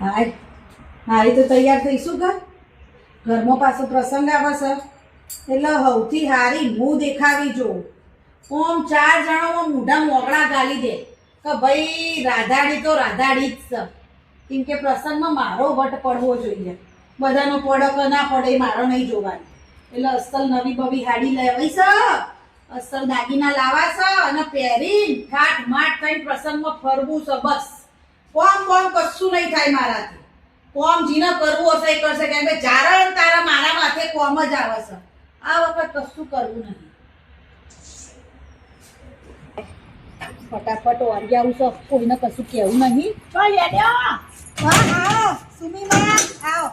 હાય. એ તો તૈયાર થઈશું કે ઘરમાં પાછો પ્રસંગ આવે છે. એટલે સૌથી હારી હું દેખાવી જોઉં. ઓમ ચાર જણામાં મોઢા મોગળા ગાલી દે. કે ભાઈ, રાધાડી તો રાધાડી જ છે. કેમ કે પ્રસંગમાં મારો વટ પડવો જોઈએ. બધાનો પડો કે ના પડે મારો નહીં જોવાનો. એટલે અસલ નવી બવી હાડી લેવાઈ છે. અસલ દાગીના લાવા છે અને પહેરી ઠાઠ માઠ થઈને પ્રસંગમાં ફરવું છે બસ. કોમ કોમ કશું નહીં થાય મારાથી. કોમ જીને કરવું હશે એ કરશે કેમ કે જારણ તારા મારા માથે કોમ જ આવે છે. આ વખત કશું કરવું નહીં ફટાફટ વાળી આવું છે કોઈને કશું કહેવું નહીં. હા. સુમીમાં આવો.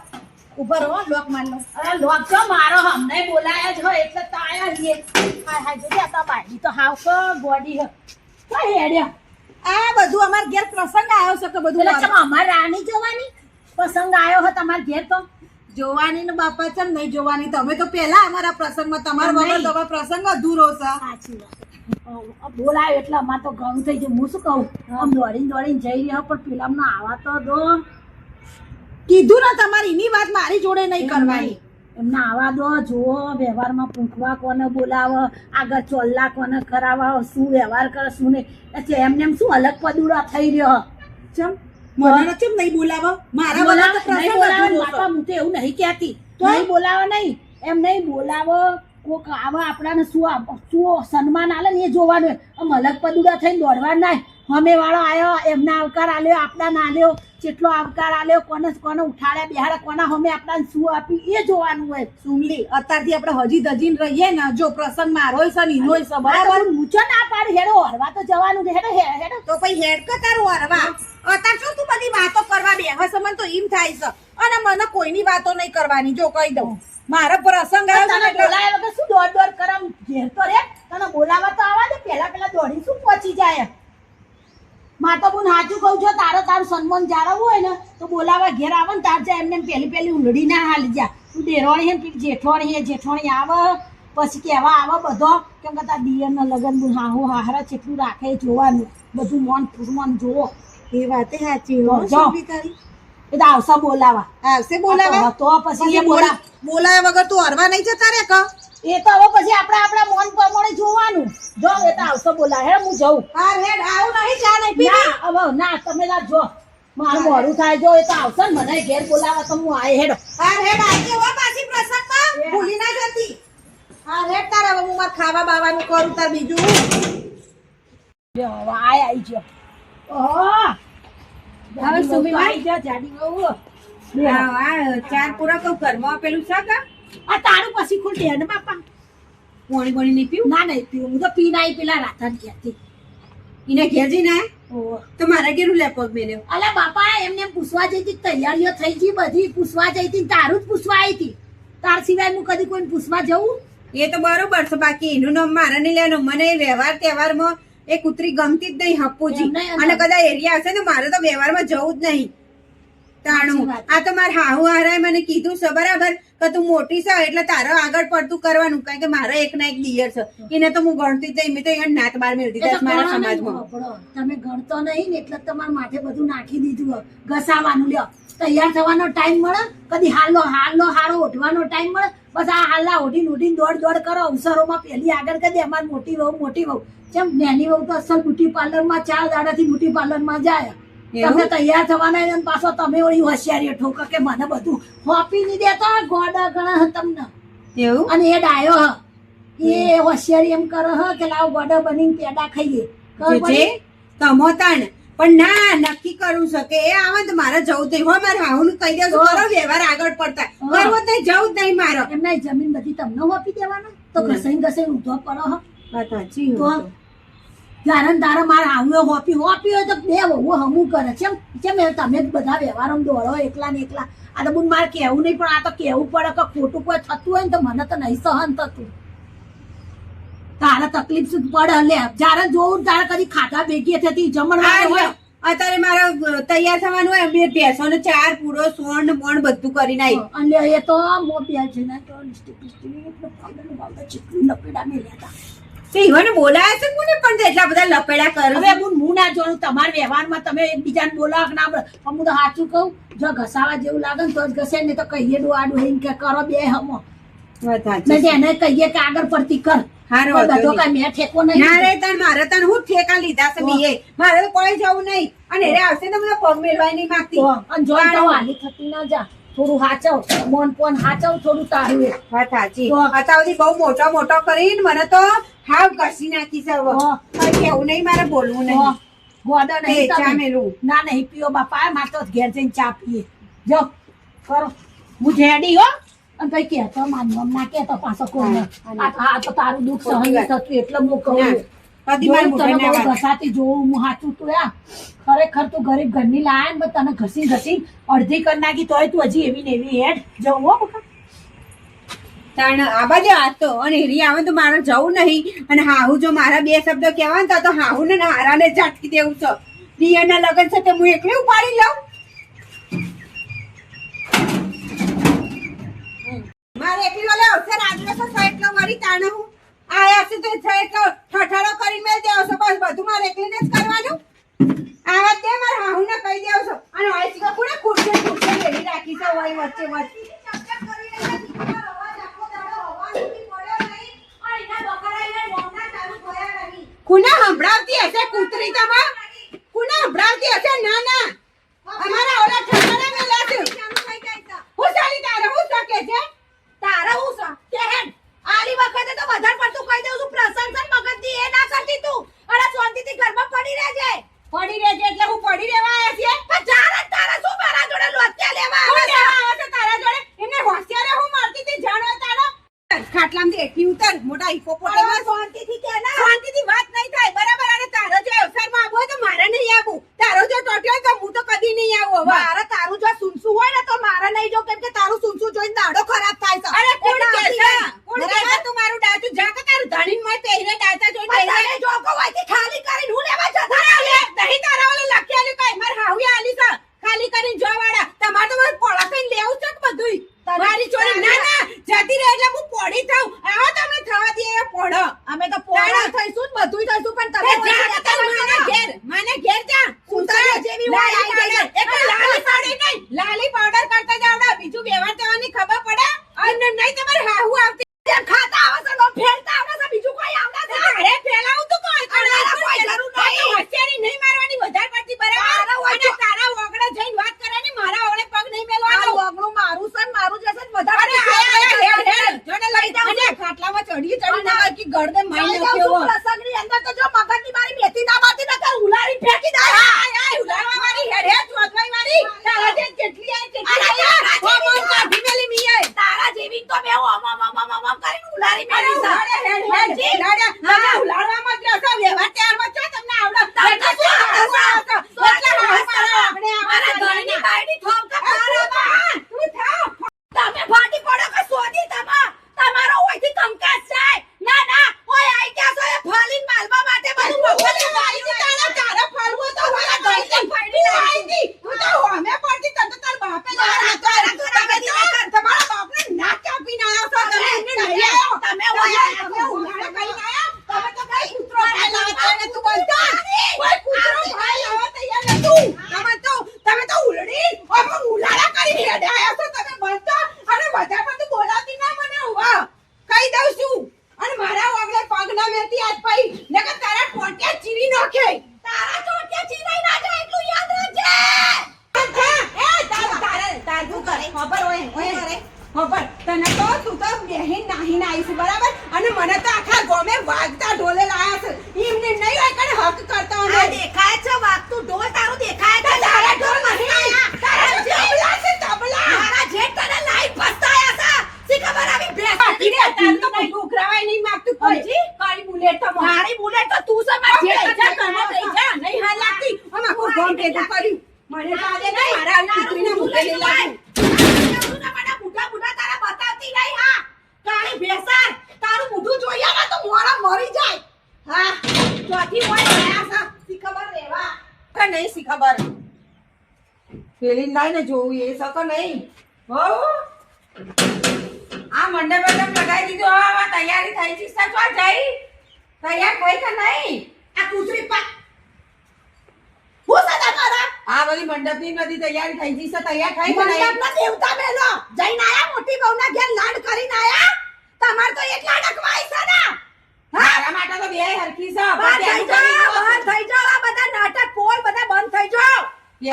ઊભા રહો લોક માર લો. અરે લોક તો મારો હમને બોલાયા જ હોય એટલે તો આયા છીએ. હાય હાય જોજે આ તો બાડી તો હાવ બોડી હ. હેડ્યા આ બધું અમાર ઘેર પ્રસંગ આવ્યો છે કે બધું અમાર રાણી જોવાની? પ્રસંગ આવ્યો હતો તમાર ઘેર તો? જોવાની ને બાપા છે નહીં જોવાની? તમે તો પહેલા અમારા પ્રસંગમાં તમારા બાબા તમારા તો પ્રસંગ અધૂરો છે. સાચી વાત. બોલાયો એટલે અમાર તો ઘણું થઈ ગયું. હું શું કહું? આમ દોડીને દોડીને જઈ રહ્યો પણ પેલામાં આવા તો દો. કીધું ને તમારી એની વાત મારી જોડે નહીં કરવાની. એમને આવા દો જુઓ વ્યવહારમાં પૂંખવા કોને બોલાવો આગળ ચોલ્લા કોને કરાવો શું વ્યવહાર કરે શું નહીં. એટલે એમને એમ શું અલગ પદુડા થઈ રહ્યો? ચમ મને ચમ નહીં બોલાવો? મારા બોલાવો, નહીં બોલાવો બાપા, હું તો એવું નહીં કહેતી. તો? નહીં બોલાવો નહીં. એમ નહીં બોલાવો. કોક આવા આપણાને શું શું સન્માન આલે ને એ જોવાનું. આમ અલગ પદુડા થઈને દોડવા ના હમે વાળો આવ્યો એમને આવકાર આલ્યો આપણા ના આલ્યો કેટલો આવકાર આલ્યો કોને કોને ઉઠાડ્યા બિહાડ્યા કોના હમે આપણાને શું આપ્યું એ જોવાનું હોય સુમલી અત્યારથી આપણે હજી ધજીને રહીએ ને જો પ્રસંગ મારોય છે ને ઇનો છે બરાબર? ઊંચો ના પાડ હેડો હરવા તો જવાનું છે હેડો હેડો તો પછી હેડ કે તારું હરવા? અત્યારે શું તું બધી વાતો કરવા બેહે છે? મને તો એમ થાય છે. અને મને કોઈની વાતો નહીં કરવાની જો કહી દઉં. મારો પ્રસંગ આવ્યો ને વગર શું દોડ દોડ કરમ ઘેર તો રે તને બોલાવા તો આવા દે પેલા પેલા દોડી શું પહોંચી જાય માં તો બોન સાચું કહું છું તારો તારું સન્માન જાળવવું હોય ને તો બોલાવા ઘેર આવે ને તાર જાય એમને પહેલી પહેલી ઉલડી ના હાલી જા. તું દેરોણી હે જેઠવાણી હે જેઠવાણી આવે. પછી કહેવા આવે બધો કેમ કે તાર દિયરના લગન હાહુ હાહરા જેટલું રાખે જોવાનું. બધું મોન ફૂસમાન જોવો એ વાતે સાચી હો, એ તો આવશે બોલાવા. આવશે બોલાવા? તો પછી બોલાવ્યા બોલા બોલા બોલાયા વગર તું હરવા નહીં જતા રે કા? એ તો હવે પછી આપણે આપણા મોન પ્રમાણે જોવાનું. જો એ તો આવશે બોલા હે હું જઉં. હાર હેડ આવું નહીં ચા નહીં પીવી ના હવે ના તમે ના જો. મારું મોડું થાય જો એ તો આવશે ને મને ઘેર બોલાવે તો હું આય હેડો. હાર હેડ આજે હો પાછી પ્રસંગમાં. ભૂલી ના જતી. હાર હેડ તાર હવે હું માર ખાવા બાવાનું કરું તાર બીજું જો હવે આય આઈ જો. ઓહો. હવે સુમી આઈ જા જાડી બહુ આ ચાર પૂરા કહું ઘરમાં પેલું છે કા? આ તારું પછી ખુલ ને બાપા. પાણી પાણી નહીં પીવું? ના નહીં પીવું. હું તો પી નાઈ પેલા રાધા ને ઘેરથી એને ઘેરજી જઈને તો મારા ઘેરું લેપોક મેલ્યો? અલે બાપા એમને પૂછવા જઈ હતી તૈયારીઓ થઈ ગઈ બધી? પૂછવા જઈ હતી તારું જ પૂછવા આવી હતી. તાર સિવાય હું કદી કોઈને પૂછવા જવું? એ તો બરોબર છે બાકી એનું નામ મારે નહીં લેવાનું. મને વ્યવહાર તહેવારમાં એ કૂતરી ગમતી જ નહીં હપ્પુજી. અને કદાચ એરિયા હશે ને મારે તો વ્યવહારમાં જવું જ નહીં. તાણું. આ તો મારા હાહુ હારાએ મને કીધું છે બરાબર? કે તું મોટી છે એટલે તારે આગળ પડતું કરવાનું કારણ કે મારા એક ના એક દિયર છે. એને તો હું ગણતી જ મેં તો એને નાત બાર એ દીધા મારા સમાજમાં. તમે ગણતો નહીં ને એટલે તમારા માથે બધું નાખી દીધું ઘસાવાનું લ્યો. તૈયાર થવાનો ટાઈમ મળે કદી હાલો હાલો હારો ઓઢવાનો ટાઈમ મળે. બસ આ હાલા ઓઢીને ઓઢીને દોડ દોડ કરો અવસરોમાં પેલી આગળ કદી અમારી મોટી વહુ મોટી વહુ. જેમ નાની વહુ તો અસલ બ્યુટી પાર્લરમાં ચાર દાડાથી બ્યુટી પાર્લરમાં જાય. તમને તૈયાર થવાના છે પાછો તમે ઓળી હોશિયારી ઠોક કે મને બધું હોપી નહીં દેતા ગોડા ગણા તમને. એવું? અને એ ડાયો હ. એ હોશિયારી એમ કરો હ કે લાવ ગોડા બનીને પેડા ખાઈએ. તમો તાણ. પણ ના નક્કી કરવું છે કે એ આવે ને મારે જવું નહીં. હો મારે હાહુનું કહી દેવું તો? કરો વ્યવહાર આગળ પડતા. કરવો નહીં જવું જ નહીં મારો. એમના જમીન બધી તમને હોપી દેવાના? તો ના. ઘસાઈ ઘસાઈ ઊંધો પડો હ. વાત સાચી તો ત્યારે તારે મારે આવ્યો હોપી હોપી હોય તો બે વહુ હમું કરે. છે કેમ તમે બધા વ્યવહારમાં દોડો એકલા ને એકલા? આ તો બુન મારે કહેવું નહીં પણ આ તો કહેવું પડે કે ખોટું કોઈ થતું હોય ને તો મને તો નહીં સહન થતું. તારે તકલીફ શું પડે લે જ્યારે જોઉં તારે કદી ખાધા ભેગી થતી જમણ હોય. અત્યારે મારે તૈયાર થવાનું હોય બે ભેંસોને ચાર પૂરો સોણ ને મોણ બધું કરી નાખ્યું. અને એ તો મોબિયા છે ને તો લિસ્ટિક લિસ્ટિક એટલે પાવડર પાવડર ચીકણું લપેડા મેલ્યા હતા. તે ઈવોને બોલાયા છે કોને પણ એટલા બધા લપેડા કરે હવે હું હું ના જોઉં તમાર વ્યવહારમાં તમે એકબીજાને બોલાવો ના બોલો પણ હું તો સાચું કહું જો ઘસાવા જેવું લાગે ને તો જ ઘસે ને તો કહીએ ડોઆડું હઈને કે કરો બે હમો. એને કહીએ કે આગળ પડતી કર. હારો બધો કાંઈ મેં ઠેકો નહીં ના રે મારે તને હું ઠેકા લીધા છે બીએ. મારે તો કોઈ જવું નહીં. અને એને આવશે તો મને પગ મેળવાય નહીં માંગતી અને જો તો હાલી થતી ના જા. થોડું હાચવ મન પણ હાચવ થોડું તારું વાત સાચી. તો. અત્યાર બહુ મોટો મોટો કરીને મને તો હાવ ઘસી નાખી છે હવે. કેવું નહીં મારે બોલવું નહીં. ગોદર તે નહીં ચા મેલું ના નહીં પીઓ બાપા મારે તો ઘેર જઈને ચા પીએ. જો કરો. હું જેડી હો. અને કઈ કહેતો માનવા ના કહેતો પાછો કોઈને હા, આ તો તારું દુઃખ સહન. થતું એટલે હું કહું કદી મારે મોઢે ના ઘસાતી જોવું હું હાચું તું યા ખરેખર તું ગરીબ ઘરની લાયા ને તને ઘસી ઘસી અડધી કરી નાખી તોય તું હજી એવી ને એવી હેડ જવું હો બકા. તાણ આ બાજુ આજ અને હેરી આવે તો મારે જવું નહીં. અને હાહુ જો મારા બે શબ્દ કહેવાય ને તો તો હાહુ ને હારાને ઝાટકી દેવું છે. રિયાના લગન છે તે હું એકલી ઉપાડી લઉં? મારે એકલી વાલે અવસર આજનો તો એટલો મારી તાણ હું. આયા છે તો કરી ઠઠાડો કરીને મેલ દેવો છો, બસ બધું મારે એકલીને જ કરવાનું. આવા તે મારા હાહુને કહી દેવો છો? અને હોય છે કોને ખુરશી ખુરશી લેવી રાખી છે હોય વચ્ચે વચ્ચે. કુના સંભળાવતી હશે કૂતરી તમા કુના હશે? ના ના. અમારા ઓલા ઠંડા મેલા છે. હું ચાલી તારે હું શકે છે? તારા હું આલી વખતે તો વધારે પડતું કહી દઉં છું પ્રશંસન મગજથી એ ના કરતી તું. અરે શાંતિથી ઘરમાં પડી રહેજે. પડી રહેજે એટલે હું પડી રહેવા આવ્યા છે પણ જાણે તારા શું મારા જોડે લોચ્યા લેવા કોણ આવે છે? તારા જોડે? એમને હોશિયારે હું મારતી હતી જાણો તારો? ખાટલામાંથી એટલી ઉતર મોટા હિપોપોટેમસ શાંતિથી કે ના? શાંતિથી વાત નહીં થાય. બરાબર અને તારો જો અવસરમાં આવવો તો મારે નહીં આવવું તારો જો ટોટ્યો તો હું તો કદી નહીં આવું હવે. મારે તારું જો સુનસું હોય ને તો મારે નહીં જો કેમ કે તારું સુનસું જોઈને દાડો ખરાબ થાય છે. અરે કોણ એટલે કે છે કોણ કે તું મારું ડાચું જા કે તારું ધણીનમાં પહેરીને ડાચા જોઈને પણ પહેરીને તને જો કહું અહીંથી ખાલી કરીને હું લેવા જતા અરે લે, નહીં તારા ઓલે લખી આલ્યું કાંઈ. મારે હાહુએ આલી છે. ખાલી કરીને જોવા વાળા. તમારે તો મને પોળા કઈને લેવું છે કે બધુંય? તને- મારી જોડે ના, ના, જતી રહે એટલે હું પોળી થાઉં. આવો તમે થવા દઈએ એ પોળો. અમે તો પોળા તારા- થઈશું ને બધુંય થઈશું પણ એ તમે જા ઓછી કે તારી જતા માને રહો. ઘેર. માને ઘેર જા. ઉતારો જેવી હોય લાલી આવી જાય. પાવડર. એ કોઈ લાલી પાવડર નહીં. લાલી પાવડર કરતા જ આવડે. બીજું વ્યવહાર થવાની ખબર પડે અને નહીં તમારે હાહુ આવતી જેમ ખાતા આવે છે, એમ ફેરતા આવે છે, બીજું કોઈ આવડે છે? અરે ફેલાવું તું કોઈ તારા કોઈ જરૂર નહીં. હોશિયારી નહીં મારવાની વધારે પડતી બરાબર તારા હોય અને તારા ઓગળે જઈને વાત કરવાની મારા ઓગળે પગ નહીં મેલવાનો આ વગનું મારું છે ને મારું જશે ને વધારે અરે આયા, આયા, હેડ, હેડ. જોને લઈ જાઉં. અને ખાટલામાં ચડી ચડી ના હોય કે ગળદે માઈ નાખ્યો જાઉં છું હોય. પ્રસંગની અંદર તો જો મગજની મારી મેથી ના મારતી નકર ઉલારી ફેંકી દે. આય, આય, ઉલાળવા વાળી, હેડ, હેડ, ચોથવાઈ વાળી. તારા જેમ જેટલી આય તેટલી અરે, આય. તારા હો, જેવી મોં કાઢી મેલી મી આય. તારા જેવી તો મેં ઓમ ઓમ ઓમ ઓમ ઓમ કરીને ઉલારી અરે, મેલી છે. ઉલાળે, હેડ, હેડ, જી. ઉલાળ્યા. તમે ઉલાળવામાં જ રહેશો, વ્યવહાર તહેવારમાં છો, તમને આવડે. તમને એટલે શું આવડે છે? આવડે? શું એટલે આવડે હાથ છે? મારો આપણે આવા મારા કરીએ ઘરની ના. બાયડી ઠોક કે અરે, મારો બા. બા, તું થાવ. તમે ફાટી પડો કે શોધી તમા તમારો ઓયથી કંકાસ જાય ના ના ઓય આઈ ગયા છો એ ફાલીન માલવા માટે બધું મફતે બાઈ તારા તારા ફળવું તો મારા ઘરથી ફાડી નાખી. તું તો હોમે પડતી તને તો તારા બાપે જ તારા- હાથ તારા- વાળા. તારા તમે તો તમારા બાપને નાક કાપીને આવ્યો છો. તમે એમને નહીં આવ્યો. તમે તમે ઓય તમે ઉઘાડા કરીને આવ્યા. તમે તો કઈ કૂતરો ભાઈ લાવવા તૈયાર નતું બનતા. કોઈ કૂતરો ભાઈ લાવવા તૈયાર નતું. તમે તો તમે તો ઉલડી અને ઉલાળા કરીને હેડે આવ્યા છો. તમે બનતો અને વધારે પડતું બોલાવતી ના મને ઊભા. કહી દઉં છું અને મારા ઓગળે પગ ના મેલતી આજ પાઈ નકર તારા ટોટિયા ચીરી નાખે તારા ચોટિયા ચીરાઈ ના જાય એટલું યાદ રાખજે એ તાર તારે તાર તું કરે ખબર હોય હોય કરે ખબર તને તો તું તો બેહીન નાહીન આવીશ બરાબર અને મને તો આખા ગોમે વાગતા ઢોલે લાયા છે એમને નહીં હોય કને હક કરતા આ હોય દેખાય છે વાગતું ઢોલ તારું દેખાય છે તારા ઢોલ નહીં તારા તારા જેઠ- તબલા છે તબલા તારા જેઠ તને લાઈન ફસાયા છે શી ખબર આવી ભેંસ બાકી રે તાર તો બધું ઉઘરાવાય નહીં માગતું કોઈ હજી? કાળી બુલેટ તો મારી મારી બુલેટ તો તું છે મારી જેઠ જેઠ જા ઘરમાં થઈ જા નહીં હાલ લાગતી આમ આખું ગોમ ભેગું કર્યું મને તો આજે નહીં મારા આવી દીકરીને મૂકેલી લાગુ બુઢા બુઢા તારા બતાવતી નહીં હા કાળી ભેંસા તારું મોઢું જોઈએ ને તો મોરા મરી જાય હા ચોથી હોય ગયા છે શી ખબર રેવા કે નહીં શી ખબર લાઈને જોવું એ સકો નહીં. હો આ મંડપ મંડપ લગાવી દીધો. હવે તૈયારી થઈ છે. તો જઈ તૈયાર કોઈ કે નહીં. આ કૂતરી પા હું આ બધી મંડપની બધી તૈયારી થઈ ગઈ છે. તૈયાર થઈ નહીં? મંડપના દેવતા મેલો જઈને આયા મોટી બહુના ઘેર લાડ કરીને આયા. તમાર તો એટલા ડકવાઈ છે ને. મારા માટે તો બે હરખી છે. બહાર થઈ જાઓ બહાર થઈ જાઓ. આ બધા નાટક પોલ બધા બંધ થઈ જાઓ.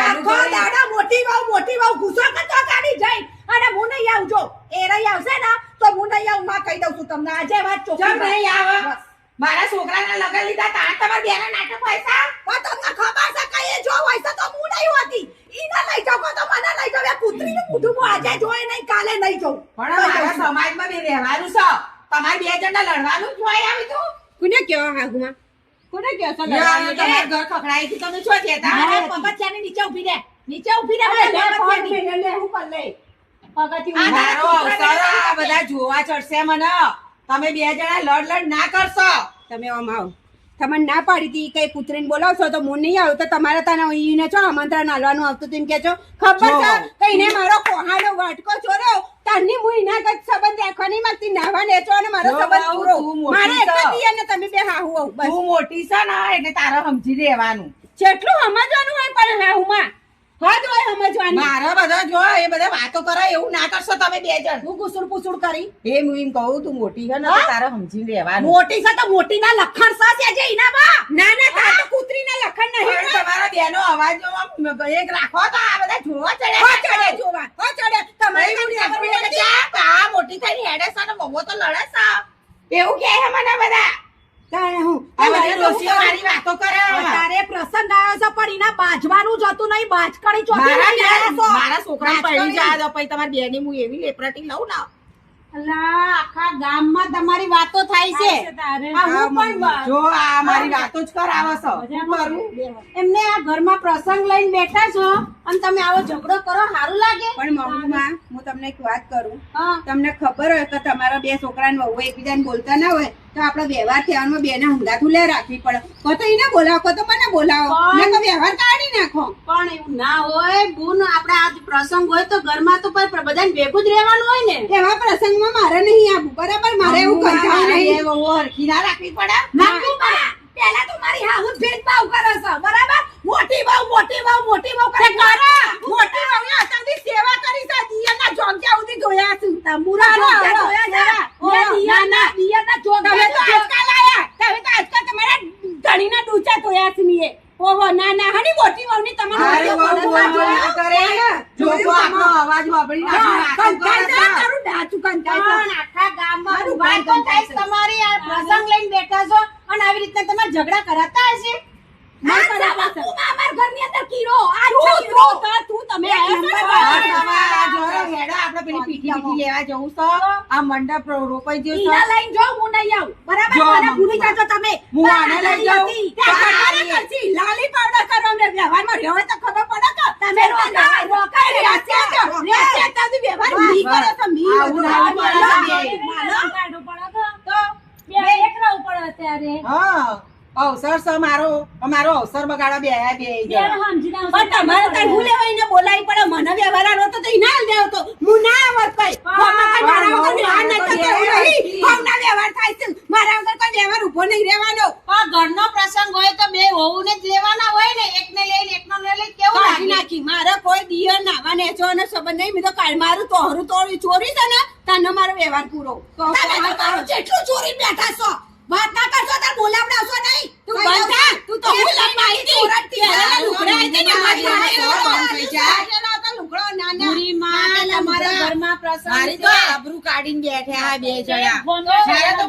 આખો. દાડા મોટી બહુ મોટી બહુ ગુસ્સો કરતો ગાડી જઈ. અને હું નહીં આવજો. એ રહી આવશે ને તો હું નહીં આવું માં કહી દઉં છું તમને. આજે વાત ચોખ્ખી નહીં આવે? મારા છોકરાના લગન લીધા તાર તમારા બેના નાટક પૈસા પણ તમને ખબર છે કઈ જો હોય તો હું નહીં હોતી. ઈને લઈ તો મને લઈ એ કૂતરીનું મોઢું હું આજે જોઈ નહીં કાલે નહીં જોઉં. પણ મારા સમાજમાં બી રહેવાનું છે. તમારે બે જણને લડવાનું જ હોય આવી તું. કોને કયો હાગુમાં કોને કયો છો? તમારું તમે ઘર ખખડાઈ થી તમે શું કહેતા? અરે પગથિયાની નીચે ઊભી રહે. નીચે ઊભી રહે મારા. પગથિયું આ મારો તારા અવસર આ છોકરાને બધા જોવા ચડશે મને. તમે બે જણા લડ લડ ના કરશો. તમે આમ આવો. તમને ના પાડી હતી કઈ કૂતરીને બોલાવશો તો હું નહીં આવું. તો તમારે તને ઈને છો આમંત્રણ આલવાનું આવતું તેમ કે છો? ખબર છે. કઈને મારો કોહાડો વાટકો ચોર્યો. તારની હું એના કઈ સંબંધ રાખવા નહીં માંગતી નાવા નેચો અને મારો સંબંધ પૂરો. મારે એક જ અને તમે બે હા હું બસ. તું મોટી છે ને એટલે તારે સમજી લેવાનું. જેટલું સમજવાનું હોય પણ હાહુમાં. હદ હોય સમજવાની. મારા બધા જો એ બધા વાતો કરે એવું ના કરશો તમે બે જણ. હું કુસુર પુસુર કરી. એ હું એમ કહું તું મોટી છે ને તારે સમજી લેવાનું. મોટી છે તો મોટીના લખણ સાસ જે ઇના બા. ના ના તાર તો કૂતરીના લખણ નહીં તમારા બેનો અવાજ એક રાખો તો આ બધા જોવા ચડે. ચડે જોવા હો ચડે તમારે તમારી તમને ખબર મોટી નથી? આ મોટી થઈને હેડે છે ને બહુ તો લડે છે. એવું કે મને બધા. તારે હું આ બધી તો? મારી વાતો કરે તારે પ્રસંગ આવ્યો છે પણ એના બાજવાનું જ હતું નહીં. બાજકણી ચોથી મારા છોકરા પડી જાય દો પછી તમારી બેની હું એવી લેપરાટી લઉં ને. આખા ગામમાં તમારી વાતો થાય છે. આ હું પણ જો આ મારી વાતો જ કરાવે છે. એમને આ ઘરમાં પ્રસંગ લઈને બેઠા છો અને તમે આવો ઝઘડો કરો સારું લાગે? પણ મમ્મીમાં હું તમને એક વાત કરું. હા. તમને ખબર હોય કે તમારા બે છોકરા ને વહુ એકબીજાને બોલતા ના હોય? તો આપણો વ્યવહાર થયામાં બેને હંગાથું લે રાખવી પડે. કો તો એને બોલાવો કો તો મને બોલાવો. મેં તો વ્યવહાર કાઢી નાખો. પણ એવું ના હોય બુન આપણે આજ પ્રસંગ હોય તો ઘરમાં તો પર બધાને ભેગું જ રહેવાનું હોય ને. એવા પ્રસંગમાં મારે નહીં આવવું. બરાબર મારે એવું કઈ નહીં. હરખી ના રાખવી પડે. પેલા તો મારી હાહુ જ ભેદભાવ કરે છે બરાબર? મોટી બહુ મોટી બહુ મોટી બહુ કરે કરે. મોટી બહુ ને અત્યારથી સેવા કરી છે દિયરના જોગ્યા સુધી જોયા છું. ચાલો, જોગ્યા જોયા છે. સેવા. દિયરના દિયરના જોગ્યા તો આજકાલ આયા. તમે તો આજકાલ તમારા ધણીના ડૂચા જોયા છે મેં ઓહો ના ના. હની મોટી બહુ ની તમારો અરે બહુ ના કરે. જોજો આપણો અવાજ વાપરી કંટાળ કરે ડાચું કંટાઈ. આખા ગામમાં મારું વાત ભાઈ તો થાય છે. તમારી આ પ્રસંગ લઈને બેઠા છો અને આવી રીતના તમાર ઝઘડા કરાતા હશે તું. તું, તું, મંડપ રોપાઈ ગયો લઈને જાઓ, હું નહીં આવું. બરાબર? ભૂલી જાજો તમે. હું આને લઈ જાઉં. લાલી પાવડર કરો અમને વ્યવહારમાં રહ્યો તો ખબર પડે કે તમે રોકાય, રોકાય, તો, તો વ્યવહાર કરો મી માનો. હા અવસર છે મારો મારો અવસર બગાડો બે બે પણ તમારે તાર હું હોય ને બોલાવી પડે. મને વ્યવહાર તો ના દેવ તો હું ના આવત કઈ કઈ વ્યવહાર ન થાય છે. મારા વગર કોઈ વ્યવહાર ઊભો નહીં રહેવાનો. પણ ઘરનો પ્રસંગ હોય તો બે વહુને જ લેવાના હોય ને. એકને લઈને એકનો લઈ કેવું લાગે? નાખી. મારે કોઈ દિયર નાવા નેચો અને સંબંધ નહીં. મેં તો કાલ મારું તોહરું તોડી ચોરી છે ને તને મારો વ્યવહાર પૂરો. તો જેટલું ચોરી બેઠા છો. વાત ના કરશો તાર બોલાવડાવશો નહીં? તું બંધ થા. તું તો હું લઈને આવી હતી. પહેલા લુગડા આવી હતી ને અમારી બંધ હારે. થઈ જાય. પહેલા હતા લુગડો નાના. પૂરીમાં તમારા ઘરમાં પ્રસંગ મારી તો આબરૂ કાઢીને બેઠા આ બે જણા. જ્યારે તો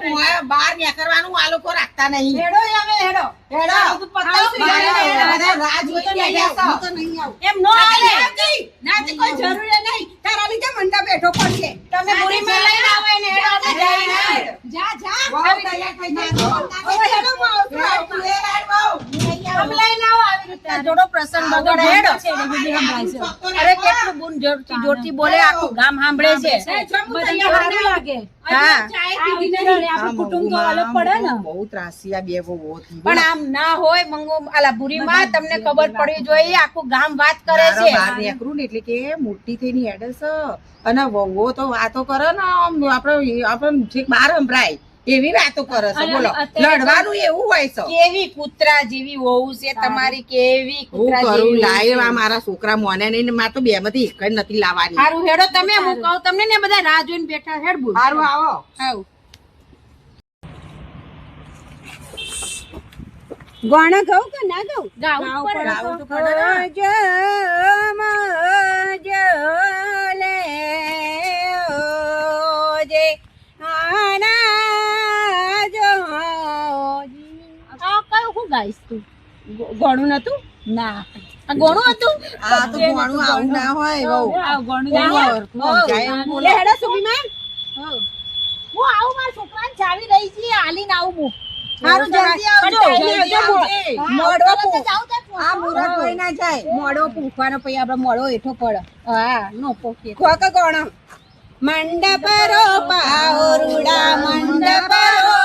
બહાર નીકળવાનું આ લોકો રાખતા નહીં. હેડો હવે હેડો. હેડો. પતાવશું મારે બધા રાહ જોઈને બેઠા હું તો નહીં આવું. એમ નો હાલે. નાથી કોઈ જરૂર નહીં. તારા લીધે મંડા બેઠો પડશે. તમે પૂરીમાં લઈને આવો હેડો. જા જા બહુ તૈયાર થઈ જાય. તું એ રાડ બહુ. તમે લઈને જોડો પ્રસંગ બગડે. હેડો અરે કેટલું બુન જોરથી જોરથી બોલે આખું ગામ સાંભળે છે. લાગે. પણ આમ ના હોય મંગુ આલા બુરીમાં તમને ખબર પડવી જોઈએ આખું ગામ વાત કરે છે. બહાર નીકળું ને એટલે કે મોટી થઈને ની છે અને વહુઓ તો વાતો કરે ને આપડે આપડે આપણે ઠીક બહાર સંભળાય. એવી વાતો કરો છો બોલો. લડવાનું એવું હોય છે કેવી કૂતરા જેવી હોવું છે તમારી કેવી કૂતરા જેવી. મારા છોકરા મોને નહીં ને તો બે માંથી એક જ નથી લાવવાની. હારું હેડો તમે હું કહું તમને ને બધા રાહ જોઈને બેઠા હેડ બોલ. સારું આવો. આવ ગાણા ગાઉં કે ના ગાઉં ગાવું પર ગાવું તો પડે ને. આ ગાઈશ તું. ગોણું નતું? ના. આ ગોણું હતું? આ તો ભણવું આવું ના હોય બહુ. આ ગોણું ના હરખું બોલે હેડા સુમીમાં હું. આવું મારા છોકરાને ચાવી રહી છે આલીને આવું હું. હારું જલ્દી આવજો. મોડો. આ મુરત કોઈ ના જાય. મોડો પૂંખવાનો પછી આપડે મોડો એઠો પડે. હા નો પોકે ખોક કોણ મંડપ રોપાઓ રૂડા મંડપ રોપાઓ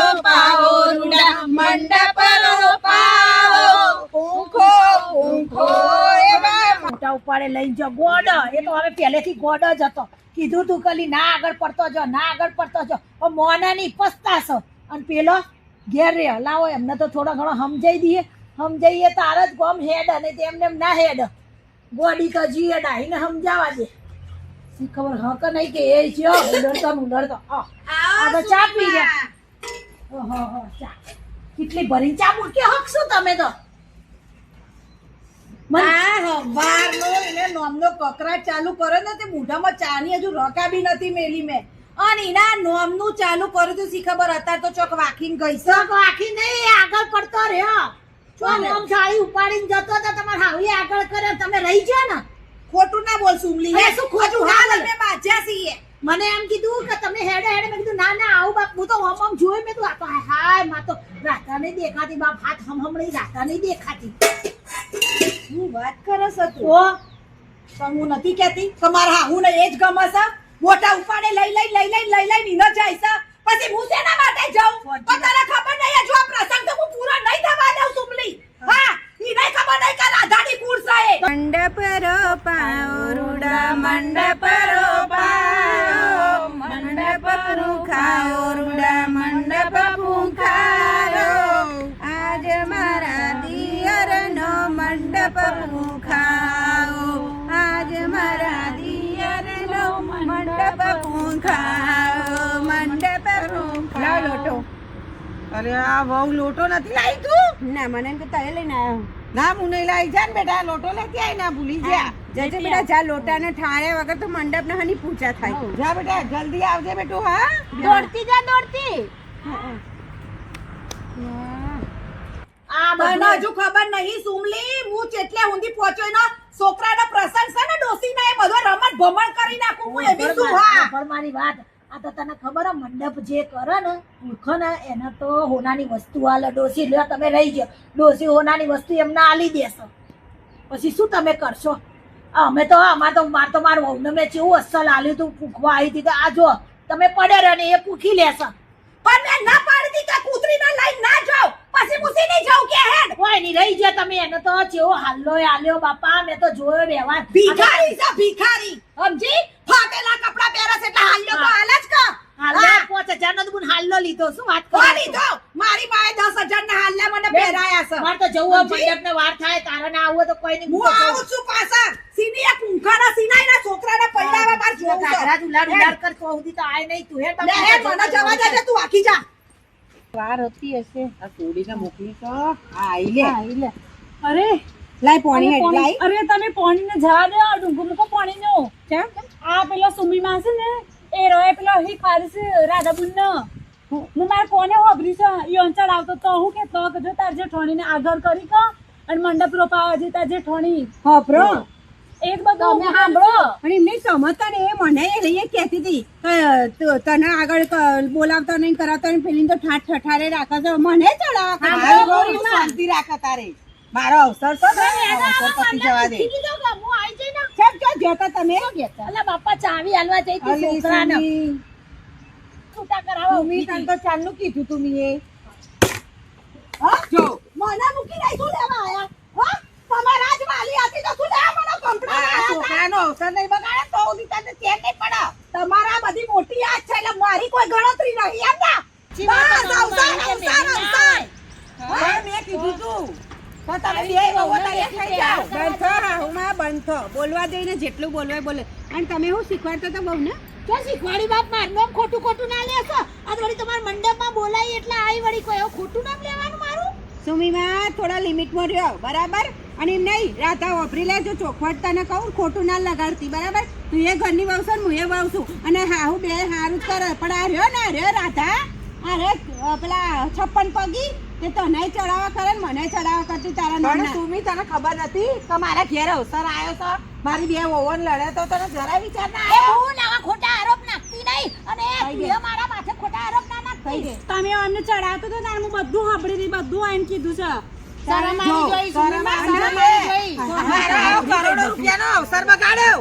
મંડપ રૂડા મંડપ રોપાઓ પૂંખો પૂંખો મોટા ઉપાડે લઈ જો ગોડ. એ તો હવે પહેલેથી ગોડ જ હતો. કીધું તું કલી ના આગળ પડતો જો ના આગળ પડતો જો. પણ મોના ની અને પેલો ઘેર રે લાવો એમને તો થોડો ઘણો સમજાઈ દઈએ. સમજાઈએ તાર જ ગોમ હેડ અને તેમને એમ ના હેડ. ગોડી તો જીએ ડાહીને સમજાવા દે. શું ખબર હ કે નહીં કે એ છે ઉડરતો ઉડરતો આ આ તો ચા પી ગયા ઓહો ચા. કેટલી ભરી ચા મૂકી હકશો તમે તો? એને નોમનો ચાલુ કર્યો ને તે મોઢામાં ચાની હજુ રકાબી નથી મેલી મેં. અને એના નોમનું ચાલુ કર્યું તું શી ખબર? અત્યારે તો ચોક વાકીને ગઈ નહીં આગળ પડતો રહ્યો. જો આમ સાડી ઉપાડીને જતો તો તમારે હાવી આગળ કરે તમે રહી ગયા ને? ખોટું ના બોલ સુમલી શું ખોટું હાલ તમે બાજ્યા છીએ. મને એમ કીધું કે તમે હેડે હેડે મેં કીધું ના ના આવું બાપ હું તો હમ હમ જોઈ મેં કીધું આ તો હાયમાં તો રાતા નહીં દેખાતી બાપ હાથ હમ હમ નહીં રાતા નહીં દેખાતી. હું વાત કરસ તું? ઓ પણ હું નથી કહેતી. તમારા હા હું ને એ જ ગમે છે મોટા ઉપાડે લઈ લઈ લઈ લઈ લઈ લઈ નીનો જાય છે. પછી હું શેના માટે જાઉં? અરે આ વહુ લોટો નથી લાવી તું? ના મને એમ કે તારે લઈને આવ્યો ના હું નહીં લાવી. જા ને બેટા લોટો લેતી આવી ના ભૂલી જા. જજે બેટા જા લોટાને ઠાર્યા વગર તો મંડપ ને હની પૂજા થાય. જા બેટા જલ્દી આવજે બેટું હા? દોડતી જા દોડતી. આ તને હજુ ખબર નહીં સુમલી હું જેટલે ઊંધી પહોંચ્યો એનો છોકરાનો પ્રસંગ છે ને ડોસીના એ બધો રમત ભમણ કરી નાખું હું એવી શું હા? મારી વાત. આ તો તને ખબર હે મંડપ જે કરે ને પૂરખો ને એને તો હોનાની વસ્તુ આલે ડોસી લ્યો તમે રહી ગયો ડોસી હોનાની વસ્તુ એમને આલી દેશો. પછી શું તમે કરશો? અમે તો અમાર તો માર તો મારું વહુને મેં જેવું અસલ આલ્યું હતું પૂખવા આવી હતી તો આ જો તમે પડે રહે ને એ પૂખી લેશે. પણ મેં ના પાડી કે કે કૂતરીને લઈ ના જાઓ. પછી પૂછી નહીં જાઉં કે હેડ. કોઈ નહીં રહી જાય તમે એને તો જેવો હાલ્લો આલ્યો બાપા મેં તો જોયો વ્યવહાર. ભિખારી છે ભિખારી. સમજી? ફાટેલા કપડા પહેરસ એટલે હાલ્યો તો હાલ જ કા હાલ્લો હા. પાંચ હજાર નો તો બુન હાલ્લો લીધો? શું વાત કરો લીધો? મારી માએ 10000 ના હાલ્લા મને પહેરાયા છે. માર તો જવું મંડપ ને વાર થાય તારે ના આવું તો કોઈ નહીં હું આવું છું પાછા. સીની એક સીનાઈ ના છોકરાના પૈડાવા બાર જોઉં છું. ઘાઘરા ઉલાડ ઉલાડ કર તો સુધી તો આય નહીં તું હે લે હે મને જવા દે તું આખી જા. વાર હતી હશે. આ છોડીને મોકલી તો. આ આઈ લે. આઈ લે. અરે લાઈ પાણી હેડ લાઈ અરે તમે પાણી ને જવા દે આ ડુંગુ મુકો પાણી નો આ પેલો સુમી માં છે ને એ રોય પેલો હી ખારસ છે રાધાબુન નો હું મારે કોને હોભરી છે. ઈ અંચળ આવતો તો હું કે તો જો તાર જેઠાણી ને આગળ કરી કો અને મંડપ રોપાવા જે તાર જેઠાણી હોપરો એ બધું અમે સાંભળો. પણ એમને સમજતા ને એ મને એ કહેતી હતી કે તને આગળ બોલાવતા નહીં કરાવતા નહીં પેલી તો ઠાઠ ઠઠારે રાખે છે. મને ચડાવવા. શાંતિ રાખે તારે. મારો અવસર તો અવસર પતી જવા દે. હું આવી જઈ ને. કેમ ક્યાં જતા તમે અલા બાપા ચાવી હાલવા જઈ છોકરાને. છૂટા કરાવો. મી તન તો ચાલનું કીધું તું મીએ. હા? જો. મને મૂકી શું લેવા આયા. હા? તમારા જ વાલી હતી તો તું લેવા મને આ કંપડા છોકરાનો અવસર નહીં બગાડે તો સુધી તને ચેન નહીં પડે તમારા બધી મોટી આ કોઈ ગણતરી નહીં એમ ના. બસ અવસાન અવસાન પણ મેં કીધું તું બોલવા દઈને જેટલું બોલવાય બોલે. અને તમે હું શીખવાડતો તો બહુ ને તો શીખવાડી બાપ મારનો ખોટું ખોટું ના લેશો. આ વળી તમારા મંડપમાં બોલાય એટલે આઈ વળી કોઈ એવું ખોટું નામ લેવાનું મારું? સુમીમાં થોડા લિમિટમાં રહ્યો બરાબર? અને એમ નહીં રાધા વાપરી લેજો ચોખવટ તને કહું ખોટું ના લગાડતી બરાબર? તું એ ઘરની વહુ છે હું એ વહુ છું. અને હાહુ બે હારું જ કરે પણ આ રહ્યો ને રહ્યો રાધા? આ રે પેલા છપ્પન પગી? તે તને ચડાવવા કરે ને મને ચડાવવા કરતી તારા નાના સુમી તને ખબર નથી કે મારા ઘેર અવસર આવ્યો છે? મારી બે ઓવન લડે તો તને જરા વિચાર ના આવે હું નાવા ખોટા આરોપ નાખતી નહીં અને મારા માથે ખોટા આરોપ ના નાખતી તમે અમને ચડાવતો તો તારે હું બધું સાંભળી હતી બધું આઈને કીધું છે. શરમ આવી જોઈ. મારા કરોડો રૂપિયાનો અવસર બગાડ્યો.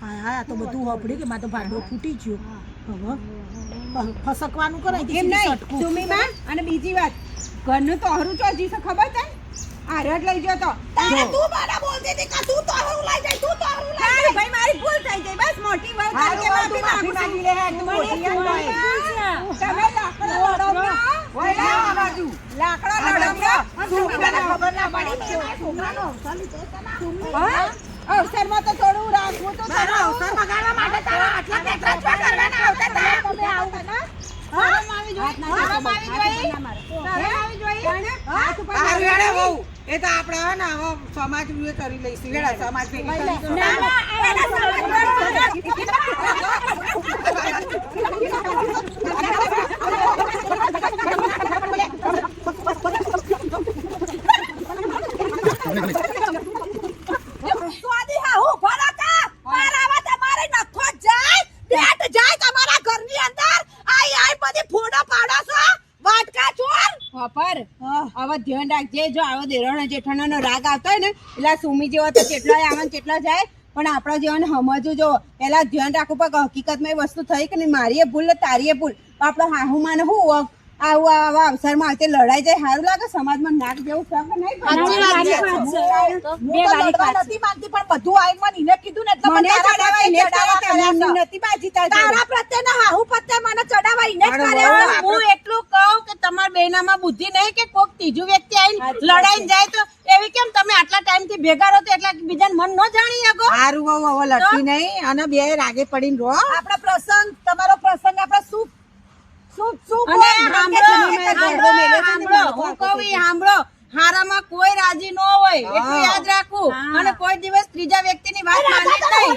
હા હા તો બધું હોપડી કે મારે તો ભાંડો ફૂટી ગયો. હવે ફસકવાનું કરે એમ નહીં સુમીમાં? અને બીજી વાત ઘરનું તો હરું ચોજી છે ખબર છે આરડ લઈ ગયો તો તારે. તું મારા બોલતી હતી કે તું તો હરું લઈ જાય તું તો હરું લઈ જાય. ભાઈ મારી ભૂલ થઈ ગઈ. બસ મોટી વહુ કે માફી માંગુ છું. લે તું મોટી ભૂલ. તમે લાકડો લડો ઓય આ બાજુ. લાકડો લડો સુમીને ખબર ના પડી. છોકરાનો અવસર લીધો તના? અવસરમાં તો થોડું રાખવું તો તારા અવસર બગાડવા માટે તારા આટલા પેટરા છ કરવાના આવતા તારા તમે આવું. ના? એ તો આપણે હવે ને હવે સમાજ કરી લઈશું સમાજ ભેગી કરી ના, ના, એના સમાજ સ્વાદી હા હું ભરાતા મારામાં તમારે નખો જાય પેટ જાય તમારા ઘરની અંદર આઈ આઈ બધી ફોડો પાડો છો વાટકા ચોર પર હવે ધ્યાન રાખજે જો આવો દેરાણા જેઠાણાનો રાગ આવતો હોય ને, એટલે સુમી જેવો તો કેટલો આવે કેટલો જાય, પણ આપણા જેવાને સમજવું જો પેલા ધ્યાન રાખવું કે હકીકતમાં એ વસ્તુ થઈ કે નહીં મારી એ ભૂલ ને તારી ભૂલ. આપણો હાહુમાને શું આવું આવા અવસરમાં આવતી લડાઈ જાય. સારું લાગે સમાજમાં નાક જેવું શક નહીં નથી માંગતી પણ બધું આઈ મને એને કીધું ને એટલે મને પ્રત્યે નથી બાજી તારી તારા પ્રત્યેના હાહુ પ્રત્યે મને ચડાવા એને. હું એટલું કહું કે તમારા બેનામાં બુદ્ધિ નહીં કે કોક ત્રીજું વ્યક્તિ આવીને લડાઈ જાય તો એવી કેમ તમે આટલા ટાઈમથી ભેગા રહો તો એટલા બીજાને મન ન જાણી શકો સારું હવે લડતી નહીં અને બે રાગે પડીને રહો. આપણા પ્રસંગ તમારો પ્રસંગ આપણા શું હારામાં કોઈ રાજી ન હોય એટલું યાદ રાખવું. અને કોઈ દિવસ ત્રીજા વ્યક્તિ ની વાત માની નહીં.